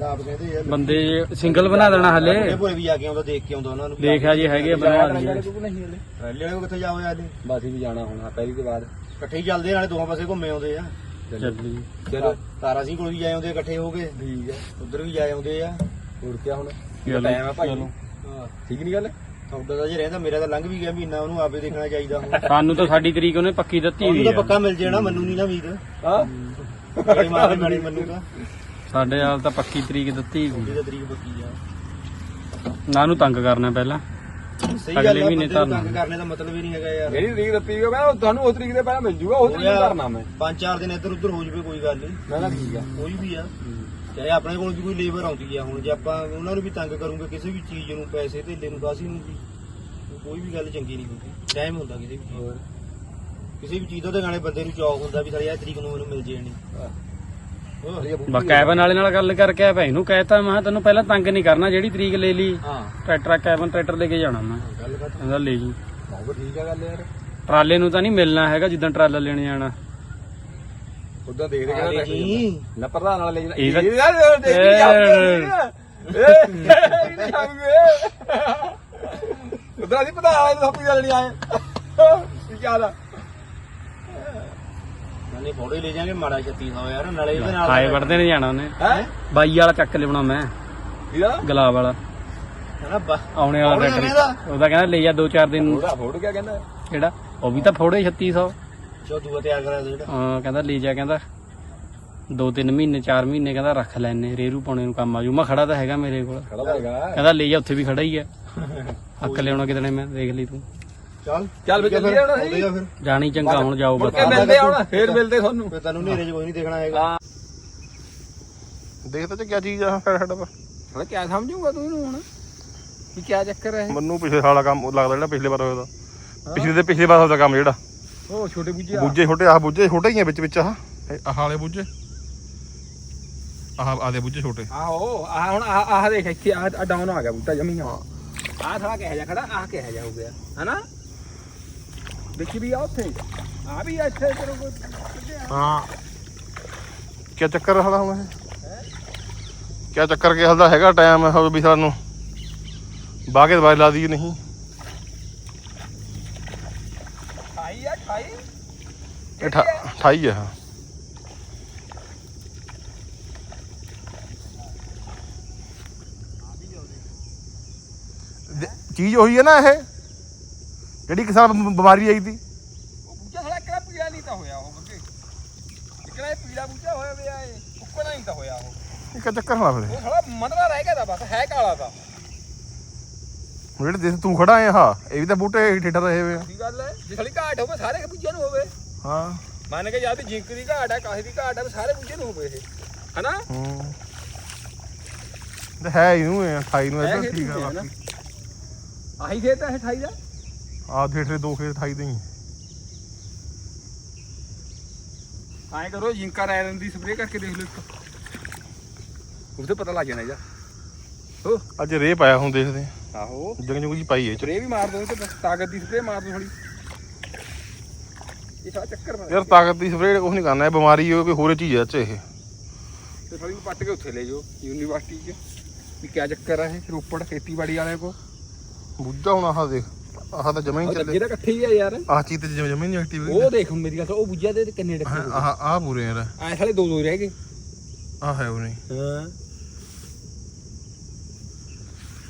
ਕਹਿੰਦੇ ਯਾਰ ਬੰਦੇ ਸਿੰਗਲ ਬਣਾ ਦੇਣਾ ਹਲੇ। ਇਹ ਵੀ ਜਾ ਕੇ ਆਉਂਦਾ ਦੇਖ ਕੇ ਆਉਂਦਾ ਉਹਨਾਂ ਨੂੰ। ਦੇਖਿਆ ਜੀ ਹੈਗੇ ਆ ਬਣਵਾ ਲਈਏ। ਰੈਲੀ ਵਾਲੇ ਕਿੱਥੇ ਜਾਵੇ ਅੱਜ ਬਸ ਵੀ ਜਾਣਾ ਹੁਣ ਪਹਿਲੀ ਦੇ ਬਾਅਦ। ਇਕੱਠੇ ਹੀ ਚੱਲਦੇ ਆ, ਨਾਲੇ ਦੋਹਾਂ ਪਾਸੇ ਘੁੰਮੇ ਆਉਂਦੇ ਆ। ਚੱਲੀ ਚਲੋ ਤਾਰਾ ਸਿੰਘ ਕੋਲ ਵੀ ਜਾਏ ਆਉਂਦੇ ਆ, ਇਕੱਠੇ ਹੋ ਕੇ। ਠੀਕ ਹੈ ਉਧਰ ਵੀ ਜਾਏ ਆਉਂਦੇ ਆ। ਹੋਰ ਕੀ ਹੁਣ? ਟਾਈਮ ਆ ਭਾਈ। ਠੀਕ ਨਹੀਂ ਗੱਲ? ਤੁਹਾਡਾ ਤਾਂ ਜੇ ਰਹਿੰਦਾ ਮੇਰਾ ਤਾਂ ਲੰਘ ਵੀ ਗਿਆ ਮਹੀਨਾ ਉਹਨੂੰ ਆਪੇ ਦੇਖਣਾ ਚਾਹੀਦਾ ਹੁਣ। ਸਾਨੂੰ ਤਾਂ ਸਾਡੀ ਤਰੀਕ ਉਹਨੇ ਪੱਕੀ ਦਿੱਤੀ ਉਹਨੂੰ ਵੀ ਤਾਂ ਆ। ਪੱਕਾ ਮਿਲ ਜਾਣਾ ਮੈਨੂੰ ਨਹੀਂ ਨਾ ਉਮੀਦ ਹਾਂ? ਮੇਰੇ ਮਾਰੇ ਮੈਨੇ ਮੈਨੂੰ ਤਾਂ ਸਾਡੇ ਨਾਲ ਤਾਂ ਪੱਕੀ ਤਰੀਕ ਦਿੱਤੀ ਵੀ ਜਿਹਦਾ ਤਰੀਕ ਪੱਕੀ ਆ। ਨਾ ਨੂੰ ਤੰਗ ਕਰਨਾ ਪਹਿਲਾਂ। ਸਹੀ ਅਗਲੇ ਗੱਲ ਆ ਮਹੀਨੇ ਬੰਦੇ ਨੂੰ ਧਰਨਾ। ਤੰਗ ਕਰਨੇ ਦਾ ਮਤਲਬ ਹੀ ਨਹੀਂ ਹੈਗਾ ਯਾਰ। ਜਿਹੜੀ ਤਰੀਕ ਦਿੱਤੀ ਹੋ ਮੈਂ ਤੁਹਾਨੂੰ ਉਸ ਤਰੀਕ ਦੇ ਪਹਿਲਾਂ ਮਿਲ ਜੂਗਾ ਉਹ ਤਰੀਕ ਨੂੰ ਕਰਨਾ ਮੈਂ। ਪੰਜ ਚਾਰ ਦਿਨ ਇੱਧਰ ਉੱਧਰ ਹੋ ਜਵੇ ਕੋਈ ਗੱਲ ਨਹੀਂ ਮੈਂ ਕਿਹਾ ਠੀਕ ਆ। ਕੋਈ ਵੀ ਆ ਚਾਹੇ ਆਪਣੇ ਕੋਲ ਵੀ ਕੋਈ ਲੇਬਰ ਆਉਂਦੀ ਆ ਹੁਣ ਜੇ ਆਪਾਂ ਉਹਨਾਂ ਨੂੰ ਵੀ ਤੰਗ ਕਰੂਗੇ ਕਿਸੇ ਵੀ ਚੀਜ਼ ਨੂੰ ਪੈਸੇ ਧੇਲੇ ਨੂੰ ਕਾਸੀ ਨੂੰ ਵੀ ਕੋਈ ਵੀ ਗੱਲ ਚੰਗੀ ਨਹੀਂ ਹੁੰਦੀ ਟਾਈਮ ਹੁੰਦਾ ਕਿਸੇ ਵੀ ਚੀਜ਼। ਕਿਸੇ ਵੀ ਚੀਜ਼ ਦਾ ਉਹਦੇ ਗਾਣੇ ਬੰਦੇ ਨੂੰ ਚੌਕ ਹੁੰਦਾ ਵੀ ਸਾਰੀ ਇਹ ਤਰੀਕ ਨੂੰ ਮੈਨੂੰ ਮਿਲ ਜੇ ਨਹੀਂ। ਬਾ ਕੈਬਨ ਵਾਲੇ ਨਾਲ ਗੱਲ ਕਰਕੇ ਭਾਈ ਨੂੰ ਕਹਿਤਾ ਮੈਂ ਤੈਨੂੰ ਪਹਿਲਾਂ ਤੰਗ ਨਹੀਂ ਕਰਨਾ ਜਿਹੜੀ ਤਰੀਕ ਲੈ ਲਈ ਹਾਂ। ਟਰੈਕਟਰ ਕੈਬਨ ਟਰੈਕਟਰ ਲੈ ਕੇ ਜਾਣਾ ਮੈਂ। ਗੱਲ ਕਰ ਕਹਿੰਦਾ ਲੈ ਜੀ। ਬਹੁਤ ਠੀਕ ਆ ਗੱਲ ਯਾਰ। ਟਰਾਲੇ ਨੂੰ ਤਾਂ ਨਹੀਂ ਮਿਲਣਾ ਹੈਗਾ ਜਿੱਦਾਂ ਟਰਾਲਾ ਲੈਣ ਜਾਣਾ। ਉਦਾਂ ਦੇਖ ਆ ਲੈ ਜੀ। ਨਾ ਪ੍ਰਧਾਨ ਨਾਲ ਲੈ ਜਾਣਾ ਇਹ ਤਾਂ- ਇਹ ਯਾਰ ਦੇਖ ਕੇ ਜਾਉਂਗੇ ਉਦਾਂ ਦੀ ਪ੍ਰਧਾਨ ਵਾਲੇ ਨੂੰ ਸੋਪੀ ਚੱਲਣੀ ਆਏ। ਕੀ ਹਾਲ ਆ? ਨਾਲੇ ਫੋਟੋ ਹੀ ਲੈ ਜਾਾਂਗੇ ਮਾੜਾ 3600 ਯਾਰ ਨਾਲੇ ਇਹਦੇ ਨਾਲ ਹਾਏ ਵੜਦੇ ਨੇ ਜਾਣਾ ਉਹਨੇ। ਹੈ? ਬਾਈ ਵਾਲਾ ਚੱਕ ਲਿਆਉਣਾ ਮੈਂ। ਇਹਦਾ ਗੁਲਾਬ ਵਾਲਾ। ਹਨਾ ਬਾ ਆਉਣੇ ਵਾਲਾ ਆਉਣੇ ਟਰੈਕਟਰ ਵਾਲੇ ਉਹਦਾ ਕਹਿੰਦਾ ਲੈ ਜਾ ਦੋ ਚਾਰ ਦਿਨ। ਫੋੜਾ ਫੋੜ ਕਿਆ ਕਹਿੰਦਾ? ਕਿਹੜਾ? ਉਹ ਵੀ ਤਾਂ ਫੋੜੇ 3600 ਚੋ ਦੂਆ ਤਿਆਰ ਕਰਾ ਦੇ ਜਿਹੜਾ। ਹਾਂ ਕਹਿੰਦਾ ਲੈ ਜਾ ਕਹਿੰਦਾ ਦੋ ਤਿੰਨ ਮਹੀਨੇ ਚਾਰ ਮਹੀਨੇ ਕਹਿੰਦਾ ਰੱਖ ਲੈਨੇ ਰੇਰੂ ਪਾਉਣੇ ਨੂੰ ਕੰਮ ਆ ਜੂ। ਮੈਂ ਖੜਾ ਤਾਂ ਹੈਗਾ ਮੇਰੇ ਕੋਲ। ਖੜਾ ਹੋਏਗਾ ਕਹਿੰਦਾ ਲੈ ਜਾ ਉੱਥੇ ਵੀ ਖੜਾ ਹੀ ਆ। ਹੱਕ ਲਿਆਉਣਾ ਕਿਤੇ ਮੈਂ ਦੇਖ ਲਈ ਤੂੰ। ਚੱਲ। ਚੱਲ ਫਿਰ ਚੱਲੀਏ ਹੁਣ ਅਸੀਂ। ਆਉਂਦੇ ਆ ਫਿਰ। ਜਾਣੀ ਚੰਗਾ ਹੁਣ ਜਾਓ ਮੁੜ ਬਸ। ਕੇ ਮਿਲਦੇ ਹੁਣ ਫੇਰ ਮਿਲਦੇ ਤੁਹਾਨੂੰ। ਫਿਰ ਤੈਨੂੰ ਨੇਰੇ 'ਚ ਕੋਈ ਨਹੀਂ ਦੇਖਣਾ ਹੈਗਾ। ਦੇਖ ਤਾਂ ਕੀ ਚੀਜ਼ ਆ ਸਾਡਾ ਸਾਡਾ ਹੁਣ ਕਿਆ ਸਮਝੂਗਾ ਤੂੰ ਇਹਨੂੰ ਹੁਣ? ਕੀ ਕਿਆ ਚੱਕਰ ਹੈ ਮੈਨੂੰ ਪਿਛਲੇ ਸਾਲਾ ਕੰਮ ਲੱਗਦਾ ਜਿਹੜਾ ਪਿਛਲੇ ਵਾਰ ਹੋਇਆ ਦਾ ਪਿਛਲੇ ਦੇ ਪਿਛਲੇ ਵਾਰ ਹੋਇਆ ਕੰਮ ਜਿਹੜਾ। ਉਹ ਛੋਟੇ ਬੁੱਝੇ ਬੂਝੇ ਛੋਟੇ ਆਹ ਬੂਝੇ ਛੋਟੇ ਹੀ ਆ ਵਿੱਚ ਵਿੱਚ ਆਹ। ਇਹ ਆਹ ਵਾਲੇ ਬੂਝੇ। ਆਹ ਆਦੇ ਬੂਝੇ ਛੋਟੇ। ਆਹੋ ਆ ਹੁਣ ਆਹ ਆਹ ਦੇਖ ਇੱਥੇ ਆ ਡਾਊਨ ਆ ਗਿਆ ਬੂਟਾ ਜਮੀ ਆ। ਆਹ ਥੋੜਾ ਕਿਹੋ ਜਿਹਾ ਖੜਾ ਆਹ ਕਿਹੋ ਜਿਹਾ ਹੋ ਗਿਆ ਹਨਾ? ਦੇਖੀ ਵੀ ਆ ਉੱਥੇ। ਆ ਵੀ ਇੱਥੇ ਤੇਰੇ ਕੋਲ ਹਾਂ। ਕੀ ਚੱਕਰ ਹਾਲਾ ਹੁਣ ਇਹ? ਕੀ ਚੱਕਰ ਕੀ ਹਾਲਦਾ ਹੈਗਾ ਟਾਈਮ ਹੋ ਵੀ ਸਾਨੂੰ। ਬਾਗੇ ਦਵਾਈ ਲਾ ਦੀ ਨਹੀਂ। ਇਹ ਦੇ- ਚੀਜ਼ ਉਹੀ ਹੈ ਨਾ ਇਹ ਜਿਹੜੀ ਕਿਸਾਨ ਬਿਮਾਰੀ ਆਈ ਸੀ ਉਹ ਕਿਹੜਾ ਪੀੜਾ ਨਹੀਂ ਤਾਂ ਹੋਇਆ ਉਹ ਬੱਗੇ ਕਿਹੜਾ ਇਹ ਪੀੜਾ ਬੂਟਾ ਹੋਇਆ ਪਿਆ ਇਹ ਉੱਕਣਾ ਨਹੀਂ ਤਾਂ ਹੋਇਆ ਉਹ। ਇਹ ਕੀ ਚੱਕਰ ਹੋਣਾ ਫਿਰ? ਉਹ ਥੋੜਾ ਮੰਦਰਾ ਰਹਿ ਗਿਆ ਤਾਂ ਬਸ ਹੈ ਕਾਲਾ ਹੁਣ ਜਿਹੜੇ ਦੇਖ ਤੂੰ ਖੜਾ ਹੈ ਹਾਂ ਇਹ ਵੀ ਤਾਂ ਬੂਟੇ ਠੇਡਾ ਰਹੇ ਹੋਏ ਆ। ਕੀ ਗੱਲ ਹੈ ਜੇ ਥੋੜੀ ਘਾਟ ਹੋਵੇ ਸਾਰੇ ਬੂਝਿਆਂ ਨੂੰ ਹੋਵੇ। ਹਾਂ। ਮੰਨ ਕੇ ਜਾਂ ਵੀ ਜਿੰਕ ਦੀ ਘਾਟ ਹੈ ਕਾਹੇ ਦੀ ਘਾਟ ਹੈ ਸਾਰੇ ਬੁੱਝੇ ਨੂੰ ਹੋਵੇ ਇਹ। ਹਨਾ? ਹੂੰ। ਤੇ ਹੈ ਇਹਨੂੰ 28 ਨੂੰ ਹੈ ਇੱਧਰ ਖੇਤ ਠੀਕ ਆ। ਬਾਕੀ। ਆਹੀ ਖੇਤ ਹੈ 28 ਦਾ? ਆ ਥੀਏਟਰ ਦੋ ਖੇਤ 28 ਦੇ ਹੀ। ਐਂ ਕਰੋ ਜਿੰਕਾ ਰੈਲਨ ਦੀ ਸਪਰੇਅ ਕਰਕੇ ਦੇਖ ਲਓ ਇੱਕ। ਉਹਦੇ ਪਤਾ ਲੱਗ ਜਾਣਾ ਇਹਦਾ। ਹੋ। ਅੱਜ ਰੇ ਪਾਇਆ ਹੁਣ ਦੇਖਦੇ ਆਹੋ। ਜੰਗ ਜੁਗ ਜੀ ਪਾਈ ਹੈ ਸਪਰੇਅ ਵੀ ਮਾਰ ਦੋ ਤੇ ਬਸ ਤਾਕਤ ਦੀ ਸਪਰੇਅ ਮਾਰ ਦੋ ਥੋੜੀ ਇਹ ਸਾਰਾ ਚੱਕਰ ਬਣਾ ਯਾਰ ਤਾਕਤ ਦੀ ਸਪਰੇਅ ਕੁਝ ਨਹੀਂ ਕਰਨਾ ਇਹ ਬਿਮਾਰੀ ਹੋਵੇ ਕੋਈ ਹੋਰ ਚੀਜ਼ ਹੈ ਚ ਇਹ। ਤੇ ਥੋੜੀ ਪੱਟ ਕੇ ਉੱਥੇ ਲੈ ਜਾਓ ਯੂਨੀਵਰਸਿਟੀ 'ਚ। ਵੀ ਕਿਆ ਚੱਕਰ ਆ ਇਹ ਰੋਪੜ ਖੇਤੀਬਾੜੀ ਵਾਲਿਆਂ ਕੋ ਬੁੱਝਾ ਹੁਣ ਆਹ ਦੇਖ ਆਹ ਤਾਂ ਜਮਾ ਹੀ ਨਹੀਂ ਲੱਗੇ ਚੱਲੇ ਤਾਂ ਇਕੱਠੇ ਹੀ ਆ ਯਾਰ। ਆਹ ਚੀਜ਼ ਤੇ ਜਮਾ ਹੀ ਨਹੀਂ ਐਕਟਿਵ ਉਹ ਦੇਖ ਮੇਰੀ ਗੱਲ ਸੁਣ, ਉਹ ਬੁੱਝਿਆ ਦੇ ਕਿੰਨੇ ਡੱਕੇ ਹੋ ਆਹ ਆਹ ਪੂਰੇ ਯਾਰ। ਐ ਸਾਲੇ ਦੋ ਦੋ ਹੀ ਰਹਿ ਗਏ। ਆਹ ਹੈ ਉਹ ਨਹੀਂ। ਹਾਂ।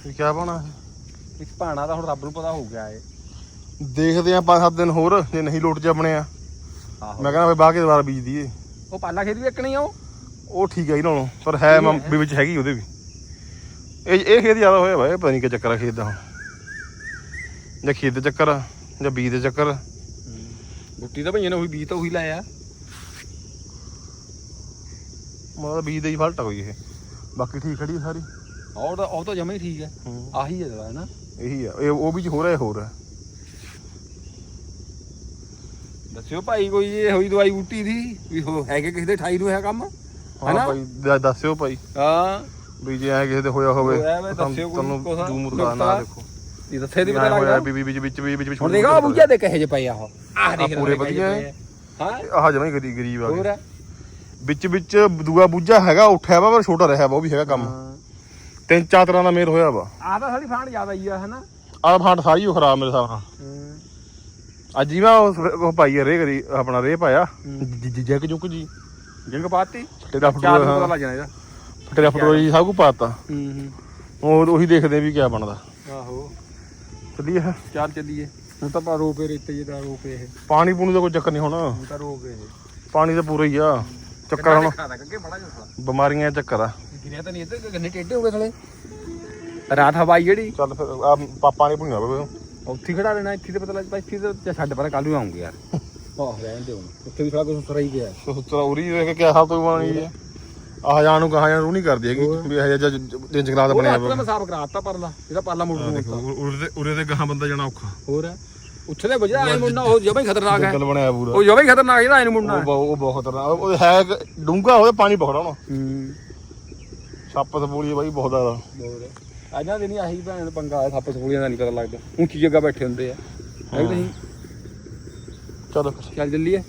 ਇਹ ਕੀ ਬਣਾ ਇਸ ਭਾਣਾ ਦਾ ਹੁਣ ਰੱਬ ਨੂੰ ਪਤਾ ਹੋ ਗਿਆ ਏ ਦੇਖਦੇ ਆ ਪੰਜ ਸੱਤ ਦਿਨ ਹੋਰ ਜੇ ਨਹੀਂ ਲੋਟ ਚ ਆਪਣੇ ਆ। ਆਹੋ। ਮੈਂ ਕਹਿੰਦਾ ਵੀ ਬਾਹ ਕੇ ਦੁਬਾਰਾ ਬੀਜ ਦਈਏ। ਉਹ ਪਾਲਾ ਖੇਤ ਵੀ ਇੱਕਣੀ ਆ ਉਹ? ਉਹ ਠੀਕ ਹੈ ਹੀ ਨਾਲੋਂ ਪਰ ਹੈ ਮ- ਵੀ ਵਿੱਚ ਹੈਗੀ ਉਹਦੇ ਵੀ। ਇਹ ਇਹ ਖੇਤ ਜ਼ਿਆਦਾ ਹੋਇਆ ਵਾ ਇਹ ਪਤਾ ਨਹੀਂ ਕਿ ਚੱਕਰ ਆ ਖੇਤ ਦਾ ਹੁਣ। ਜਾਂ ਖੇਤ ਦੇ ਚੱਕਰ ਆ ਜਾਂ ਬੀਜ ਦੇ ਚੱਕਰ ਆ। ਬੁੱਟੀ ਤਾਂ ਭਈਆਂ ਨੇ ਉਹੀ ਬੀਜ ਤਾਂ ਉਹੀ ਲਾਇਆ। ਮਤਲਬ ਬੀਜ ਦੇ ਹੀ ਫਲਟ ਹੋਈ ਇਹ। ਬਾਕੀ ਠੀਕ ਖੜੀ ਆ ਸਾਰੀ। ਉਹ ਤਾਂ ਉਹ ਤਾਂ ਜਮਾ ਹੀ ਠੀਕ ਹੈ ਹੂੰ। ਆਹੀ ਹੈ ਜਰਾ ਨਾ? ਇਹੀ ਆ ਇਹ ਉਹ ਵੀ ਹੋ ਰਿਹਾ ਹੋਰ ਆ। ਦੱਸਿਓ ਭਾਈ ਕੋਈ ਇਹ ਹੋਈ ਦਵਾਈ ਬੂਟੀ ਦੀ ਵੀ ਹੋ ਹੈਗੇ ਕਿਸੇ ਦੇ 28 ਨੂੰ ਹੈ ਕੰਮ? ਹਾਂ ਹੈਨਾ? ਭਾਈ ਦ- ਦੱਸਿਓ ਭਾਈ। ਹਾਂ। ਵੀ ਜੇ ਐ ਕਿਸੇ ਦੇ ਹੋਇਆ ਹੋਵੇ ਹੋਇਆ ਵੇ, ਤਾਂ ਦੱਸਿਓ ਕੋਈ ਤੁਹਾਨੂੰ ਕੁਛ, ਜੂਮ ਨਾ। ਦੇਖੋ। ਇਹ ਦੱਸੇ ਦੀ ਪਤਾ ਐਂ ਹੋਇਆ ਲੱਗਦਾ। ਵੀ ਵੀ ਵਿੱਚ ਵਿੱਚ ਵਿੱਚ ਵਿੱਚ ਹੁਣ ਦੇਖਾ ਬੁੱਝਾ ਦੇ ਕਹੇ ਜੇ ਪਏ ਆ ਉਹ। ਆਹ ਦੇਖ ਆਹ ਪੂਰੇ ਵਧੀਆ। ਹੈ। ਹਾਂ। ਆਹ ਜਮਾਂ ਹੀ ਗਰੀ ਗਰੀਬ ਆ ਹੋਰ? ਗਏ ਆ ਵਿੱਚ ਵਿੱਚ ਦੂਆ ਬੁੱਝਾ ਹੈਗਾ ਉੱਠਿਆ ਵਾ ਪਰ ਛੋਟਾ ਰਿਹਾ ਵਾ ਉਹ ਵੀ ਹੈਗਾ ਕੰਮ। ਤਿੰਨ ਚਾਰ ਤਰ੍ਹਾਂ ਦਾ ਮੇਰ ਹੋਇਆ ਵਾ। ਆਹ ਤਾਂ ਸਾਡੀ ਫਾਂਡ ਜ਼ਿਆਦਾ ਹੀ ਆ ਹਨਾ? ਆਹ ਫਾਂਟ ਸਾਰੀ ਉਹ ਖਰਾਬ ਮੇਰੇ ਹਿਸਾਬ ਨਾਲ। ਅੱਜ ਹੀ ਮੈਂ ਉਹ ਪਾਈ ਆ ਰੇ ਕਰੀ ਆਪਣਾ ਰੇ ਪਾਇਆ। ਜੈਕ ਜੁਕ ਜੀ। ਜਿੰਗ ਪਾਤੀ? ਤੇਰਾ ਚਾਰ ਨੂੰ ਪਤਾ ਫਟੋਰਾ ਲੱਗ ਜਾਣਾ ਇਹਦਾ। ਤੇਰਾ ਫਟੋਰਾ ਜੀ ਸਭ ਕੁ ਪਾਤਾ। ਹੂੰ ਉਹ ਉਹੀ ਦੇਖਦੇ ਵੀ ਕਿਆ ਬਣਦਾ। ਆਹੋ। ਚੱਲੀਏ ਫਿਰ। ਚੱਲ ਚੱਲੀਏ। ਹੁਣ ਤਾਂ ਪਾ ਰੋਪੇ ਰੇਤੇ ਜਿਹਦਾ ਰੋਪੇ ਇਹ। ਪਾਣੀ ਪੂਣੀ ਦਾ ਕੋਈ ਚੱਕਰ ਨਹੀਂ ਹੁਣ। ਹੁਣ ਤਾਂ ਰੋਪੇ ਇਹ। ਪਾਣੀ ਤਾਂ ਪੂਰਾ ਹੀ ਆ। ਚੱਕਰ ਹੁਣ ਖਾਦਾ ਕੱਗੇ ਬੜਾ ਜਿਹਾ ਬਿਮਾਰੀਆਂ ਦਾ ਚੱਕਰ ਆ। ਗਿਰਿਆ ਤਾਂ ਨਹੀਂ ਇੱਧਰ ਗੰਨੇ ਟੇਢੇ ਹੋ ਗਏ ਥਲੇ ਰਾਤ ਹਵਾਈ ਜਿਹੜੀ। ਚੱਲ ਫਿਰ ਆ ਪਾ- ਪਾਣੀ ਪੂਣੀ ਨਾ ਪਵੇ ਉੱਥੇ ਹੀ ਖੜਾ ਲੈਣਾ ਇੱਥੇ ਤੇ ਪਤਾ ਲੱਗ ਪਾ ਇੱਥੇ ਤੇ ਛੱਡ ਪਰ ਕੱਲ ਨੂੰ ਆਉਂਗੇ ਯਾਰ। ਆਹ ਰਹਿਣ ਦੇ ਹੁਣ। ਉੱਥੇ ਵੀ ਸਾਰਾ ਕੁਝ ਸੁਥਰਾ ਹੀ ਗਿਆ ਸੁਤਰਾ ਉਰੀ ਦੇਖ ਕਿਆ ਹਾਲ ਤੋਂ ਬਣੀ ਹੈ। ਆਹ ਜਾਣ ਨੂੰ ਕਹਾ ਜਾਣ ਨੂੰ ਨਹੀਂ ਕਰਦੀ ਹੈਗੀ ਵੀ ਇਹ ਜਿਹਾ ਤਿੰਨ ਜਗਲਾਤ ਬਣਿਆ ਵਾ ਮੈਂ ਸਾਫ਼ ਕਰਾਤਾ ਪਰਲਾ ਇਹਦਾ ਪਰਲਾ ਮੋੜ ਨੂੰ ਦੇਖੋ ਉਰੇ ਦੇ ਉਰੇ ਦੇ ਗਾਹਾਂ ਬੰਦਾ ਜਾਣਾ ਔਖਾ। ਹੋਰ? ਉੱਥੇ ਦੇ ਵਜਾ ਐ ਮੁੰਨਾ ਉਹ ਜਮਾ ਹੀ ਖਤਰਨਾਕ ਹੈ। ਜੰਗਲ ਬਣਿਆ ਪੂਰਾ। ਉਹ ਜਮਾ ਹੀ ਖਤਰਨਾਕ ਜਿਹੜਾ ਐ ਨੂੰ ਮੁੰਨਾ ਉਹ ਬਹੁ- ਉਹ ਬਹੁਤ ਖਤਰਨਾਕ। ਉਹ ਹੈ ਡੂੰਗਾ ਉਹਦੇ ਪਾਣੀ ਬਹੁਤ ਹੋਣਾ। ਹੂੰ। ਸੱਪ ਸਪੂਲੀ ਬਾਈ ਬਹੁਤ ਜ਼ਿਆਦਾ। ਹੋਰ? ਅਜਾਂ ਦੇ ਨਹੀਂ ਆਹੀ ਭੈਣ ਪੰਗਾ ਆਇਆ ਸੱਪ ਸਪੂਲੀਆਂ ਦਾ ਨਹੀਂ ਪਤਾ ਲੱਗਦਾ। ਉੱਚੀ ਜਗ੍ਹਾ ਬੈਠੇ ਹੁੰਦੇ ਆ। ਕਿ ਨਹੀਂ? ਚਲੋ ਫਿਰ। ਚੱਲ ਚੱਲੀਏ।